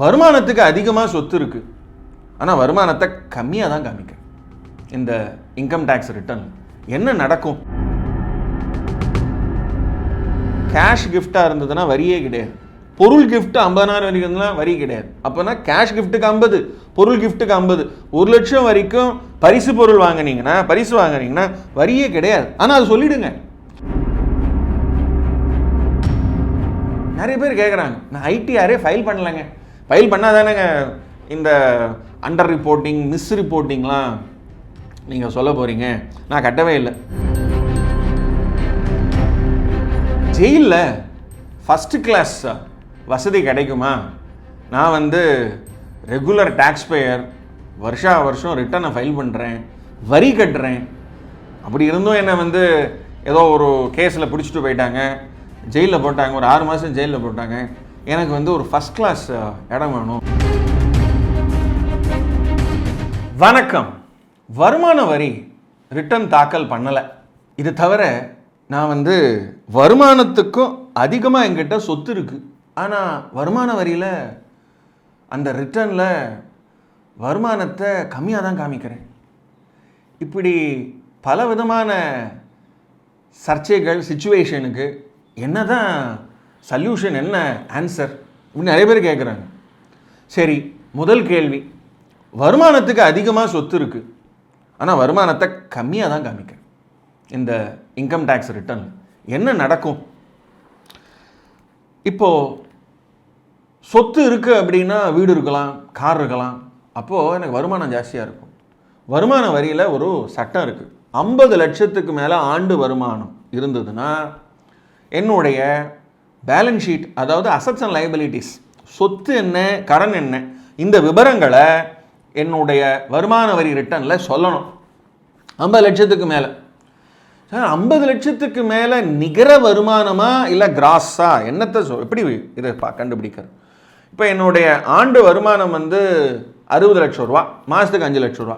வருமானத்துக்கு அதிகமாக சொத்து இருக்குது ஆனால் வருமானத்தை கம்மியாக தான் காமிக்க இந்த இன்கம் டேக்ஸ் ரிட்டர்ன் என்ன நடக்கும்? கேஷ் கிஃப்டாக இருந்ததுன்னா வரியே கிடையாது. பொருள் கிஃப்ட் ஐம்பதாயிரம் வரைக்கும் இருந்தால் வரி கிடையாது. அப்போனா கேஷ் கிஃப்ட்டுக்கு ஐம்பது பொருள் கிஃப்ட்டுக்கு ஐம்பது. ஒரு லட்சம் வரைக்கும் பரிசு பொருள் வாங்குனீங்கன்னா பரிசு வாங்கினீங்கன்னா வரியே கிடையாது. ஆனால் அது சொல்லிடுங்க. நிறைய பேர் கேட்குறாங்க நான் ஐடிஆரே ஃபைல் பண்ணலைங்க. ஃபைல் பண்ணால் தானேங்க இந்த அண்டர் ரிப்போர்ட்டிங் மிஸ் ரிப்போர்ட்டிங்லாம் நீங்கள் சொல்ல போகிறீங்க நான் கட்டவே இல்லை. ஜெயிலில் ஃபஸ்ட்டு கிளாஸ் வசதி கிடைக்குமா? நான் வந்து ரெகுலர் டேக்ஸ் பேயர் வருஷா வருஷம் ரிட்டனை ஃபைல் பண்ணுறேன் வரி கட்டுறேன். அப்படி இருந்தும் என்னை வந்து ஏதோ ஒரு கேஸில் பிடிச்சிட்டு போயிட்டாங்க. ஜெயிலில் போட்டாங்க ஒரு ஆறு மாதம் ஜெயிலில் போட்டாங்க. எனக்கு வந்து ஒரு ஃபஸ்ட் கிளாஸ் இடம் வேணும். வணக்கம். வருமான வரி ரிட்டர்ன் தாக்கல் பண்ணலை. இது தவிர நான் வந்து வருமானத்துக்கும் அதிகமாக என்கிட்ட சொத்து இருக்குது ஆனால் வருமான வரியில் அந்த ரிட்டர்னில் வருமானத்தை கம்மியாக தான் காமிக்கிறேன். இப்படி பல விதமான சர்ச்சைகள் சுச்சுவேஷனுக்கு என்ன தான் சல்யூஷன் என்ன? ஆன்சர் இப்படி நிறைய பேர் கேட்குறாங்க சரி முதல் கேள்வி. வருமானத்துக்கு அதிகமாக சொத்து இருக்குது ஆனால் வருமானத்தை கம்மியாக தான் காமிக்கிறேன் இந்த இன்கம் டேக்ஸ் ரிட்டர்ன் என்ன நடக்கும்? இப்போது சொத்து இருக்குது அப்படின்னா வீடு இருக்கலாம் கார் இருக்கலாம். அப்போது எனக்கு வருமானம் ஜாஸ்தியாக இருக்கும். வருமான வரியில் ஒரு சட்டம் இருக்குது ஐம்பது லட்சத்துக்கு மேலே ஆண்டு வருமானம் இருந்ததுன்னா என்னுடைய பேலன்ஸ் ஷீட் அதாவது அசட்ஸ் அண்ட் லைபிலிட்டிஸ் சொத்து என்ன கடன் என்ன இந்த விவரங்களை என்னுடைய வருமான வரி ரிட்டர்னில் சொல்லணும். ஐம்பது லட்சத்துக்கு மேலே. சார் ஐம்பது லட்சத்துக்கு மேலே நிகர வருமானமா இல்லை கிராஸா என்னத்தை சொ எப்படி இதை பா கண்டுபிடிக்கிறது? இப்போ என்னுடைய ஆண்டு வருமானம் வந்து அறுபது லட்சம் ரூபா மாதத்துக்கு அஞ்சு லட்ச ரூபா.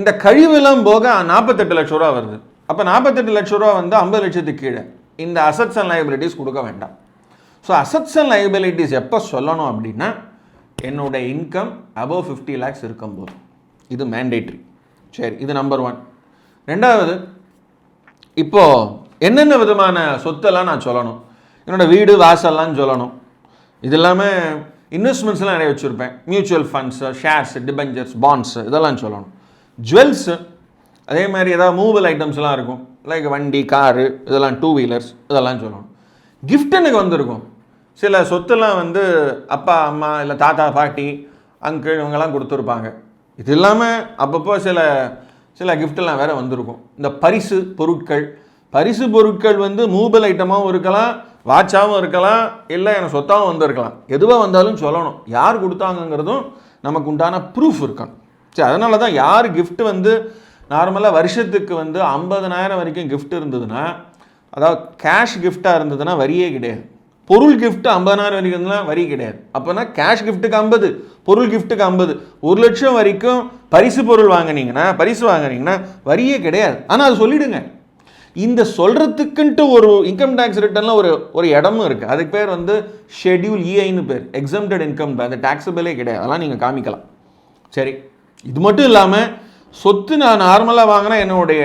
இந்த கழிவுலாம் போக நாற்பத்தெட்டு லட்சம் ரூபா வருது. அப்போ நாற்பத்தெட்டு லட்சம் ரூபா வந்து ஐம்பது லட்சத்துக்கு கீழே. இந்த அசட்ஸ் அண்ட் லைபிலிட்டிஸ் கொடுக்க வேண்டாம். ஸோ அசட்ஸ் அண்ட் லைபிலிட்டிஸ் எப்போ சொல்லணும் அப்படின்னா என்னோட இன்கம் அபவ் ஃபிஃப்டி லேக்ஸ் இருக்கும்போது. இது மேண்டேட்ரி சரி இது நம்பர் ஒன் ரெண்டாவது இப்போது என்னென்ன விதமான சொத்தெல்லாம் நான் சொல்லணும்? என்னோட வீடு வாசல்லாம் சொல்லணும். இது இல்லாமல் இன்வெஸ்ட்மெண்ட்ஸ்லாம் நிறைய வச்சுருப்பேன். Mutual funds shares debentures bonds இதெல்லாம் சொல்லணும். ஜுவல்ஸு அதே மாதிரி ஏதாவது மூவல் ஐட்டம்ஸ்லாம் இருக்கும். லைக் வண்டி காரு இதெல்லாம் டூ வீலர்ஸ் இதெல்லாம் சொல்லணும். கிஃப்ட் எனக்கு வந்திருக்கும். சில சொத்தெல்லாம் வந்து அப்பா அம்மா இல்லை தாத்தா பாட்டி அங்கிள் இவங்கெல்லாம் கொடுத்துருப்பாங்க. இது இல்லாமல் அப்பப்போ சில சில கிஃப்டெல்லாம் வேறு வந்திருக்கும். இந்த பரிசு பொருட்கள். பரிசு பொருட்கள் வந்து மூபல் ஐட்டமாகவும் இருக்கலாம் வாட்சாகவும் இருக்கலாம் இல்லை எனக்கு சொத்தாகவும் வந்திருக்கலாம். எதுவாக வந்தாலும் சொல்லணும். யார் கொடுத்தாங்கங்கிறதும் நமக்கு உண்டான ப்ரூஃப் இருக்கணும். சரி அதனால தான் யார் கிஃப்ட் வந்து நார்மலாக வருஷத்துக்கு வந்து ஐம்பதனாயிரம் வரைக்கும் கிஃப்ட் இருந்ததுன்னா அதாவது கேஷ் கிஃப்டாக இருந்ததுன்னா வரியே கிடையாது. பொருள் கிஃப்ட் ஐம்பதனாயிரம் வரைக்கும் இருந்தால் வரி கிடையாது. அப்போனா கேஷ் கிஃப்ட்டுக்கு ஐம்பது பொருள் கிஃப்ட்டுக்கு ஐம்பது. ஒரு லட்சம் வரைக்கும் பரிசு பொருள் வாங்குனீங்கன்னா பரிசு வாங்கினீங்கன்னா வரியே கிடையாது. ஆனால் அது சொல்லிடுங்க. இந்த சொல்கிறதுக்குன்ட்டு ஒரு இன்கம் டேக்ஸ் ரிட்டர்னில் ஒரு ஒரு இடமும் இருக்குது அதுக்கு பேர் வந்து ஷெட்யூல் இஐன்னு பேர். எக்ஸம்டட் இன்கம் அந்த டேக்ஸபிளே கிடையாது. அதெல்லாம் நீங்கள் காமிக்கலாம். சரி. இது மட்டும் இல்லாமல் சொத்து நான் நார்மலாக வாங்கினா என்னுடைய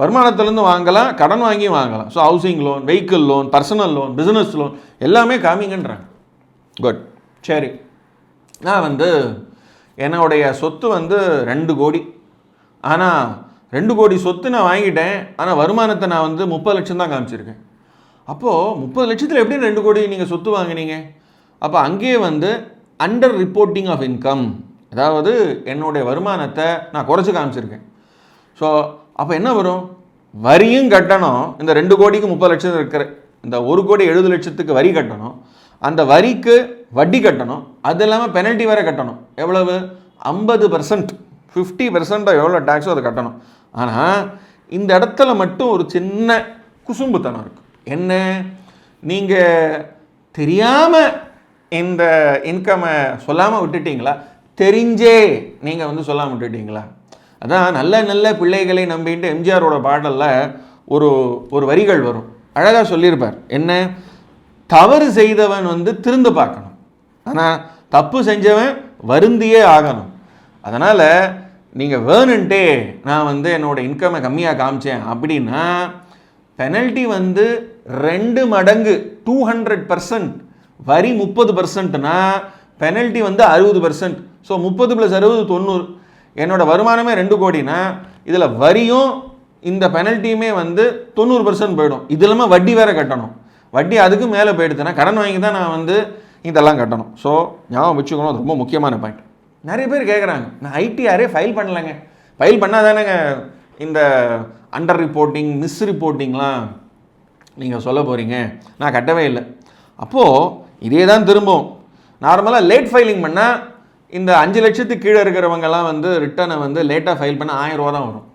வருமானத்துலேருந்து வாங்கலாம் கடன் வாங்கி வாங்கலாம். So housing loan vehicle loan personal loan business loan எல்லாமே காமிங்கன்றாங்க. குட் சரி. நான் வந்து என்னுடைய சொத்து வந்து ரெண்டு கோடி. ஆனால் ரெண்டு கோடி சொத்து நான் வாங்கிட்டேன். ஆனால் வருமானத்தை நான் வந்து முப்பது லட்சம் தான் காமிச்சிருக்கேன். அப்போது முப்பது லட்சத்தில் எப்படி ரெண்டு கோடி நீங்கள் சொத்து வாங்குனீங்க? அப்போ அங்கேயே வந்து அண்டர் ரிப்போர்ட்டிங் ஆஃப் இன்கம் அதாவது என்னுடைய வருமானத்தை நான் குறைச்சி காமிச்சிருக்கேன். ஸோ அப்போ என்ன வரும்? வரியும் கட்டணும். இந்த ரெண்டு கோடிக்கு முப்பது லட்சம் இருக்கிற இந்த ஒரு கோடி எழுபது லட்சத்துக்கு வரி கட்டணும். அந்த வரிக்கு வட்டி கட்டணும். அது இல்லாமல் பெனல்ட்டி வேறு கட்டணும். எவ்வளவு? ஐம்பது பர்சன்ட் ஃபிஃப்டி பர்சன்ட் எவ்வளோ டேக்ஸோ அதை கட்டணும். ஆனால் இந்த இடத்துல மட்டும் ஒரு சின்ன குசும்புத்தனம் இருக்குது என்ன? நீங்கள் தெரியாமல் இந்த இன்கமை சொல்லாமல் விட்டுட்டீங்களா? தெரிஞ்சே நீங்கள் வந்து சொல்லாமல் விட்டுட்டீங்களா? அதான் நல்ல நல்ல பிள்ளைகளை நம்பிட்டு எம்ஜிஆரோட பாடலில் ஒரு ஒரு வரிகள் வரும். அழகாக சொல்லியிருப்பார். என்ன? தவறு செய்தவன் வந்து திருந்து பார்க்கணும். ஆனால் தப்பு செஞ்சவன் வருந்தியே ஆகணும். அதனால் நீங்கள் வேணுன்ட்டே நான் வந்து என்னோட இன்கமை கம்மியாக காமிச்சேன் அப்படின்னா பெனல்ட்டி வந்து ரெண்டு மடங்கு டூ ஹண்ட்ரட் பர்சன்ட் வரி முப்பது பர்சன்ட்னா பெனல்ட்டி வந்து அறுபது பர்சன்ட் ஸோ முப்பது ப்ளஸ் அறுபது தொண்ணூறு. என்னோட வருமானமே ரெண்டு கோடினா இதில் வரியும் இந்த பெனல்ட்டியுமே வந்து தொண்ணூறு பர்சன்ட் போயிடும். இது இல்லாமல் வட்டி வேற கட்டணும். வட்டி அதுக்கு மேலே போயிடுதுன்னா கடன் வாங்கி தான் நான் வந்து இதெல்லாம் கட்டணும். ஸோ ஞாபகம் வச்சுக்கணும் அது ரொம்ப முக்கியமான பாயிண்ட் நிறைய பேர் கேட்குறாங்க நான் ஐடிஆரே ஃபைல் பண்ணலைங்க. ஃபைல் பண்ணால் தானேங்க இந்த அண்டர் ரிப்போர்ட்டிங் மிஸ் ரிப்போர்ட்டிங்லாம் நீங்கள் சொல்ல போகிறீங்க நான் கட்டவே இல்லை. அப்போது இதே தான் திரும்பவும். நார்மலாக லேட் ஃபைலிங் பண்ணால் இந்த அஞ்சு லட்சத்துக்கு கீழே இருக்கிறவங்கெல்லாம் வந்து ரிட்டனை வந்து லேட்டாக ஃபைல் பண்ண ஆயிரம் ரூபா தான் வரும்.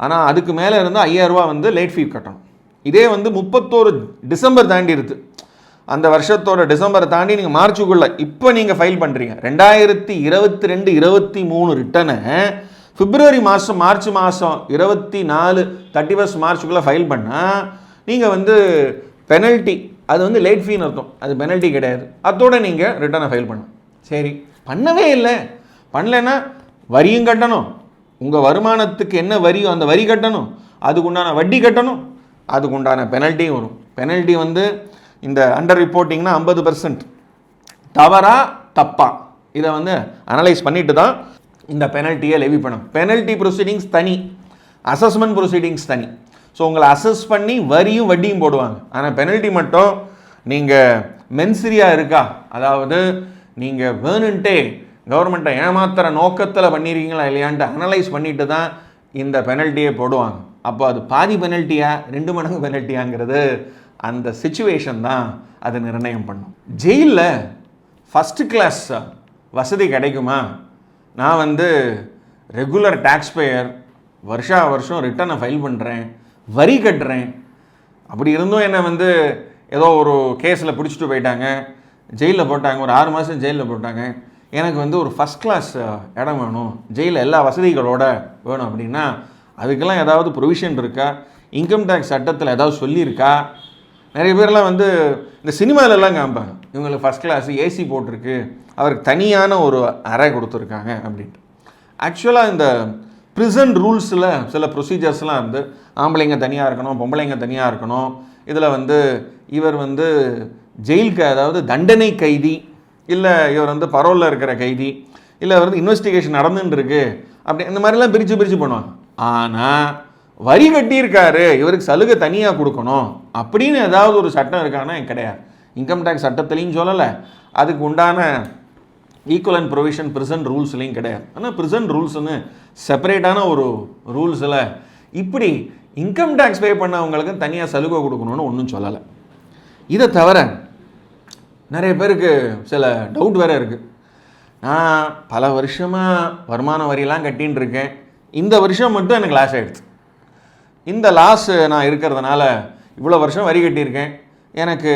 ஆனால் அதுக்கு மேலே இருந்து ஐயாயிரரூபா வந்து லேட் ஃபீ கட்டணும். இதே வந்து முப்பத்தோரு டிசம்பர் தாண்டி இருக்குது அந்த வருஷத்தோட டிசம்பரை தாண்டி நீங்கள் மார்ச்சுக்குள்ளே இப்போ நீங்கள் ஃபைல் பண்ணுறீங்க ரெண்டாயிரத்தி இருபத்தி ரெண்டு இருபத்தி மூணு ரிட்டனை பிப்ரவரி மாதம் மார்ச் மாதம் இருபத்தி நாலு தேர்ட்டி ஃபஸ்ட் மார்ச்சுக்குள்ளே ஃபைல் பண்ணால் நீங்கள் வந்து பெனல்ட்டி அது வந்து லேட் ஃபீன்னு அர்த்தம். அது பெனல்ட்டி கிடையாது. அதோட நீங்கள் ரிட்டனை ஃபைல் பண்ணணும். சரி. பண்ணவே இல்லை. பண்ணலைன்னா வரியும் கட்டணும். உங்கள் வருமானத்துக்கு என்ன வரியோ அந்த வரி கட்டணும். அதுக்கு உண்டான வட்டி கட்டணும். அதுக்கு உண்டான பெனல்ட்டியும் வரும். பெனல்ட்டி வந்து இந்த அண்டர் ரிப்போர்ட்டிங்னா ஐம்பது பர்சன்ட் தவறா தப்பா. இதை வந்து அனலைஸ் பண்ணிட்டு தான் இந்த பெனல்ட்டியை லெவி பண்ணும் பெனல்ட்டி ப்ரொசீடிங்ஸ் தனி. அசஸ்மெண்ட் ப்ரொசீடிங்ஸ் தனி. ஸோ உங்களை அசஸ் பண்ணி வரியும் வட்டியும் போடுவாங்க. ஆனால் பெனல்ட்டி மட்டும் நீங்கள் மென்சிரியாக இருக்கா? அதாவது நீங்கள் வேணுன்ட்டே கவர்மெண்ட்டை ஏமாத்துகிற நோக்கத்தில் பண்ணியிருக்கீங்களா இல்லையான்ட்டு அனலைஸ் பண்ணிட்டு தான் இந்த பெனல்ட்டியை போடுவாங்க. அப்போ அது பாதி பெனல்ட்டியா ரெண்டு மடங்கு பெனல்ட்டியாங்கிறது அந்த சுச்சுவேஷன் தான் அது நிர்ணயம் பண்ணும். ஜெயிலில் ஃபஸ்ட்டு கிளாஸ் வசதி கிடைக்குமா? நான் வந்து ரெகுலர் டேக்ஸ் பேயர் வருஷா வருஷம் ரிட்டனை ஃபைல் பண்ணுறேன் வரி கட்டுறேன். அப்படி இருந்தும் என்னை வந்து ஏதோ ஒரு கேஸில் பிடிச்சிட்டு போயிட்டாங்க. ஜெயிலில் போட்டாங்க. ஒரு ஆறு மாதம் ஜெயிலில் போட்டாங்க. எனக்கு வந்து ஒரு ஃபஸ்ட் கிளாஸ் இடம் வேணும். ஜெயிலில் எல்லா வசதிகளோட வேணும் அப்படின்னா அதுக்கெல்லாம் ஏதாவது ப்ரொவிஷன் இருக்கா? இன்கம் டேக்ஸ் சட்டத்தில் ஏதாவது சொல்லியிருக்கா? நிறைய பேர்லாம் வந்து இந்த சினிமாவிலலாம் காமிப்பாங்க. இவங்களுக்கு ஃபஸ்ட் கிளாஸ் ஏசி போட்டிருக்கு. அவருக்கு தனியான ஒரு அறை கொடுத்துருக்காங்க அப்படின்ட்டு. ஆக்சுவலாக இந்த ப்ரிசன் ரூல்ஸில் சில ப்ரொசீஜர்ஸ்லாம் இருந்து ஆம்பளைங்க தனியாக இருக்கணும் பொம்பளைங்க தனியாக இருக்கணும். இதில் வந்து இவர் வந்து ஜெயிலுக்கு அதாவது தண்டனை கைதி இல்லை இவர் வந்து பரோலில் இருக்கிற கைதி இல்லை இவர் வந்து இன்வெஸ்டிகேஷன் நடந்துட்டு இருக்கு அப்படி இந்த மாதிரிலாம் பிரித்து பிரித்து பண்ணுவாங்க. ஆனால் வரி கட்டியிருக்காரு இவருக்கு சலுகை தனியாக கொடுக்கணும் அப்படின்னு ஏதாவது ஒரு சட்டம் இருக்கான்னா கிடையாது. இன்கம் டேக்ஸ் சட்டத்துலேயும் சொல்லலை. அதுக்கு உண்டான ஈக்குவல் அண்ட் ப்ரொவிஷன் ப்ரிசன்ட் ரூல்ஸ்லையும் கிடையாது. ஆனால் ப்ரிசன்ட் ரூல்ஸ்னு செப்பரேட்டான ஒரு ரூல்ஸில் இப்படி இன்கம் டேக்ஸ் பே பண்ணவங்களுக்கு தனியாக சலுகை கொடுக்கணும்னு ஒன்றும் சொல்லலை. இதை தவிர நிறைய பேருக்கு சில டவுட் வேறு இருக்குது நான் பல வருஷமாக வருமான வரியெல்லாம் கட்டின்னு இருக்கேன். இந்த வருஷம் மட்டும் எனக்கு லாஸ் ஆகிடுச்சு இந்த லாஸ் நான் இருக்கிறதுனால இவ்வளோ வருஷம் வரி கட்டியிருக்கேன். எனக்கு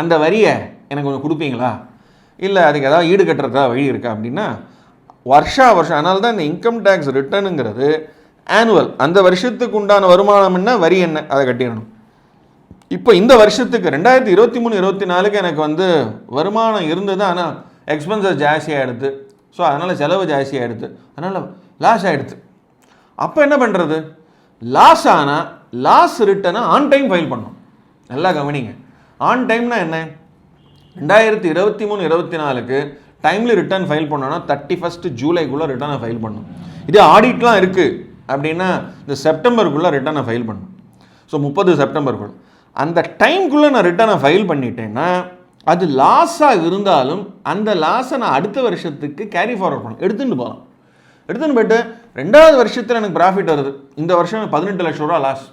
அந்த வரியை எனக்கு கொஞ்சம் கொடுப்பீங்களா? இல்லை அதுக்கு ஏதாவது ஈடு கட்டுறதா வழி இருக்கா அப்படின்னா வருஷா வருஷம் அதனால தான் இந்த இன்கம் டேக்ஸ் ரிட்டர்னுங்கிறது ஆனுவல் அந்த வருஷத்துக்கு உண்டான வருமானம் என்ன? வரி என்ன? அதை கட்டிடணும். இப்போ இந்த வருஷத்துக்கு ரெண்டாயிரத்தி இருபத்தி மூணு இருபத்தி நாலுக்கு எனக்கு வந்து வருமானம் இருந்தது ஆனால் எக்ஸ்பென்சஸ் ஜாஸ்தியாகிடுது ஸோ அதனால் செலவு ஜாஸ்தியாகிடுது அதனால் லாஸ் ஆகிடுது அப்போ என்ன பண்ணுறது லாஸ் ஆனால் லாஸ் ரிட்டனை ஆன் டைம் ஃபைல் பண்ணும் நல்லா கவனிங்க. ஆன் டைம்னா என்ன? ரெண்டாயிரத்தி இருபத்தி மூணு இருபத்தி நாலுக்கு டைம்லி ரிட்டர்ன் ஃபைல் பண்ணோன்னா தேர்ட்டி ஃபஸ்ட்டு ஜூலைக்குள்ளே ரிட்டர்னை ஃபைல் பண்ணும் இது ஆடிட்லாம் இருக்குது அப்படின்னா இந்த செப்டம்பருக்குள்ளே ரிட்டர்னை ஃபைல் பண்ணும் ஸோ முப்பது செப்டம்பருக்குள்ள அந்த டைம்குள்ளே நான் ரிட்டர்னை ஃபைல் பண்ணிட்டேன்னா அது லாஸாக இருந்தாலும் அந்த லாஸை நான் அடுத்த வருஷத்துக்கு கேரி ஃபார்வர்ட் பண்ணணும். எடுத்துகிட்டு போகலாம் எடுத்துன்னு போயிட்டு ரெண்டாவது வருஷத்தில் எனக்கு ப்ராஃபிட் வருது. இந்த வருஷம் பதினெட்டு லட்ச ரூபா லாஸ்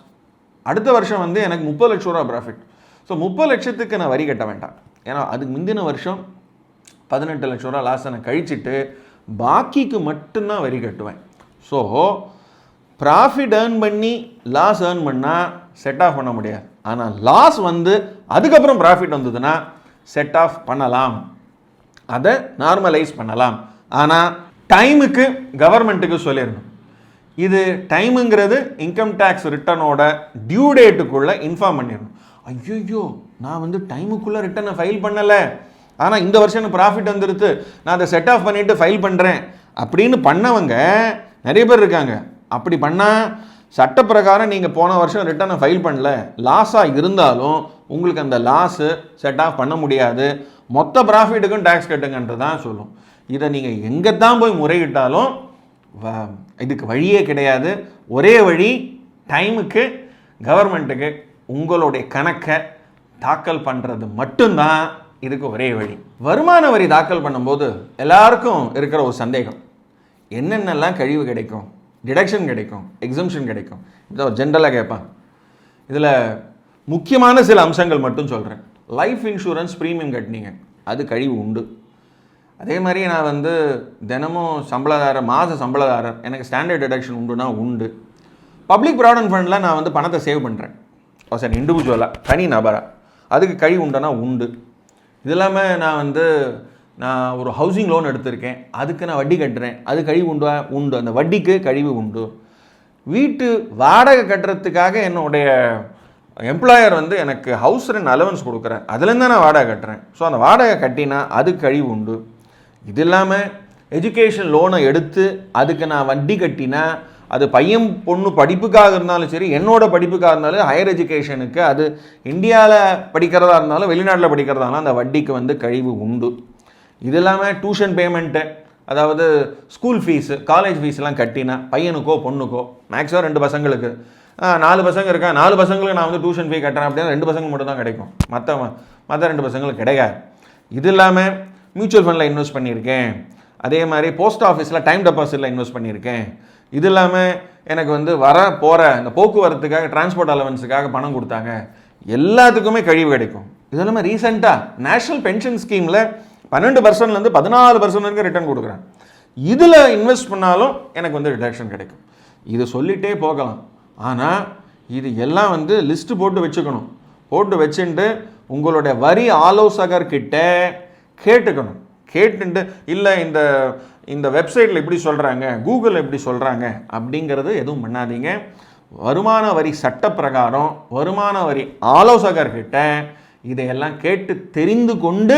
அடுத்த வருஷம் வந்து எனக்கு முப்பது லட்ச ரூபா ப்ராஃபிட் ஸோ முப்பது லட்சத்துக்கு நான் வரி கட்ட வேண்டாம். ஏன்னா அதுக்கு முந்தின வருஷம் பதினெட்டு லட்ச ரூபா லாஸை நான் கழிச்சிட்டு பாக்கிக்கு மட்டும்தான் வரி கட்டுவேன். ஸோ ப்ராஃபிட் ஏர்ன் பண்ணி லாஸ் ஏர்ன் பண்ணால் செட் ஆஃப் பண்ண முடியாது. ஆனால் லாஸ் வந்து அதுக்கப்புறம் ப்ராஃபிட் வந்ததுன்னா செட் ஆஃப் பண்ணலாம். அதை நார்மலைஸ் பண்ணலாம். ஆனால் டைமுக்கு கவர்மெண்ட்டுக்கு சொல்லிடணும். இது டைமுங்கிறது இன்கம் டேக்ஸ் ரிட்டனோட டியூ டேட்டுக்குள்ளே இன்ஃபார்ம் பண்ணிடணும். ஐயோ நான் வந்து டைமுக்குள்ளே ரிட்டனை ஃபைல் பண்ணலை. ஆனால் இந்த வருஷம் எனக்கு ப்ராஃபிட் வந்துருது நான் அதை செட் ஆஃப் பண்ணிவிட்டு ஃபைல் பண்ணுறேன் அப்படின்னு பண்ணவங்க நிறைய பேர் இருக்காங்க. அப்படி பண்ணால் சட்டப்பிரகாரம் நீங்கள் போன வருஷம் ரிட்டர்னை ஃபைல் பண்ணல. லாஸாக இருந்தாலும் உங்களுக்கு அந்த லாஸு செட் ஆஃப் பண்ண முடியாது. மொத்த ப்ராஃபிட்டுக்கும் டேக்ஸ் கட்டுங்கன்றது தான் சொல்லும். இதை நீங்கள் எங்கே தான் போய் முறையிட்டாலும் வ- இதுக்கு வழியே கிடையாது. ஒரே வழி டைமுக்கு கவர்மெண்ட்டுக்கு உங்களுடைய கணக்கை தாக்கல் பண்ணுறது மட்டும்தான் இதுக்கு ஒரே வழி. வருமான வரி தாக்கல் பண்ணும்போது எல்லாருக்கும் இருக்கிற ஒரு சந்தேகம். என்னென்னலாம் கழிவு கிடைக்கும்? டிடக்ஷன் கிடைக்கும் எக்ஸம்ஷன் கிடைக்கும். இதை ஜென்ரலாக கேட்பான் இதில் முக்கியமான சில அம்சங்கள் மட்டும் சொல்கிறேன் லைஃப் இன்சூரன்ஸ் ப்ரீமியம் கட்டினீங்க. அது கழிவு உண்டு. அதே மாதிரி நான் வந்து தினமும் சம்பளதாரர் மாத சம்பளதாரர் எனக்கு ஸ்டாண்டர்ட் டிடக்ஷன் உண்டுனா உண்டு. பப்ளிக் ப்ராவிடன்ட் ஃபண்டில் நான் வந்து பணத்தை சேவ் பண்ணுறேன் சார் இண்டிவிஜுவலாக தனி நபராக அதுக்கு கழிவு உண்டுனா உண்டு. இது இல்லாமல் நான் வந்து நான் ஒரு ஹவுசிங் லோன் எடுத்திருக்கேன். அதுக்கு நான் வட்டி கட்டுறேன். அது கழிவு உண்டா? உண்டு. அந்த வட்டிக்கு கழிவு உண்டு. வீட்டு வாடகை கட்டுறதுக்காக என்னுடைய எம்ப்ளாயர் வந்து எனக்கு ஹவுஸ் ரெண்ட் அலவன்ஸ் கொடுக்குறேன் அதுலேருந்து தான் நான் வாடகை கட்டுறேன். ஸோ அந்த வாடகை கட்டினா அது கழிவு உண்டு. இது இல்லாமல் எஜுகேஷன் லோனை எடுத்து அதுக்கு நான் வட்டி கட்டினா அது பையன் பொண்ணு படிப்புக்காக இருந்தாலும் சரி என்னோட படிப்புக்காக இருந்தாலும் ஹையர் எஜுகேஷனுக்கு அது இந்தியாவில் படிக்கிறதா இருந்தாலும் வெளிநாட்டில் படிக்கிறதா இருந்தாலும் அந்த வட்டிக்கு வந்து கழிவு உண்டு. இது இல்லாமல் டியூஷன் பேமெண்ட்டு அதாவது ஸ்கூல் ஃபீஸு காலேஜ் ஃபீஸ்லாம் கட்டினா பையனுக்கோ பொண்ணுக்கோ மேக்ஸிமம் ரெண்டு பசங்களுக்கு. நாலு பசங்க இருக்கா? நாலு பசங்களுக்கு நான் வந்து டியூஷன் ஃபீ கட்டுறேன் அப்படின்னா ரெண்டு பசங்க மட்டும் தான் கிடைக்கும். மற்ற மற்ற ரெண்டு பசங்களுக்கு கிடைக்காது. இது இல்லாமல் மியூச்சுவல் ஃபண்டில் இன்வெஸ்ட் பண்ணியிருக்கேன். அதே மாதிரி போஸ்ட் ஆஃபீஸில் டைம் டெபாசிட்டில் இன்வெஸ்ட் பண்ணியிருக்கேன். இது இல்லாமல் எனக்கு வந்து வர போகிற இந்த போக்குவரத்துக்காக டிரான்ஸ்போர்ட் அலவன்ஸுக்காக பணம் கொடுத்தாங்க. எல்லாத்துக்குமே கழிவு கிடைக்கும். இது இல்லாமல் ரீசெண்டாக நேஷ்னல் பென்ஷன் ஸ்கீமில் பன்னெண்டு பர்சன்ட்லேருந்து பதினாலு பர்சன்ட் வரைக்கும் ரிட்டர்ன் கொடுக்குறேன். இதில் இன்வெஸ்ட் பண்ணாலும் எனக்கு வந்து ரிடக்ஷன் கிடைக்கும். இது சொல்லிகிட்டே போகலாம். ஆனால் இது எல்லாம் வந்து லிஸ்ட்டு போட்டு வச்சுக்கணும். போட்டு வச்சுட்டு உங்களுடைய வரி ஆலோசகர்கிட்ட கேட்டுக்கணும். கேட்டுட்டு இல்லை இந்த இந்த வெப்சைட்டில் இப்படி சொல்கிறாங்க கூகுள் இப்படி சொல்கிறாங்க அப்படிங்கிறது எதுவும் பண்ணாதீங்க. வருமான வரி சட்டப்பிரகாரம் வருமான வரி ஆலோசகர்கிட்ட இதையெல்லாம் கேட்டு தெரிந்து கொண்டு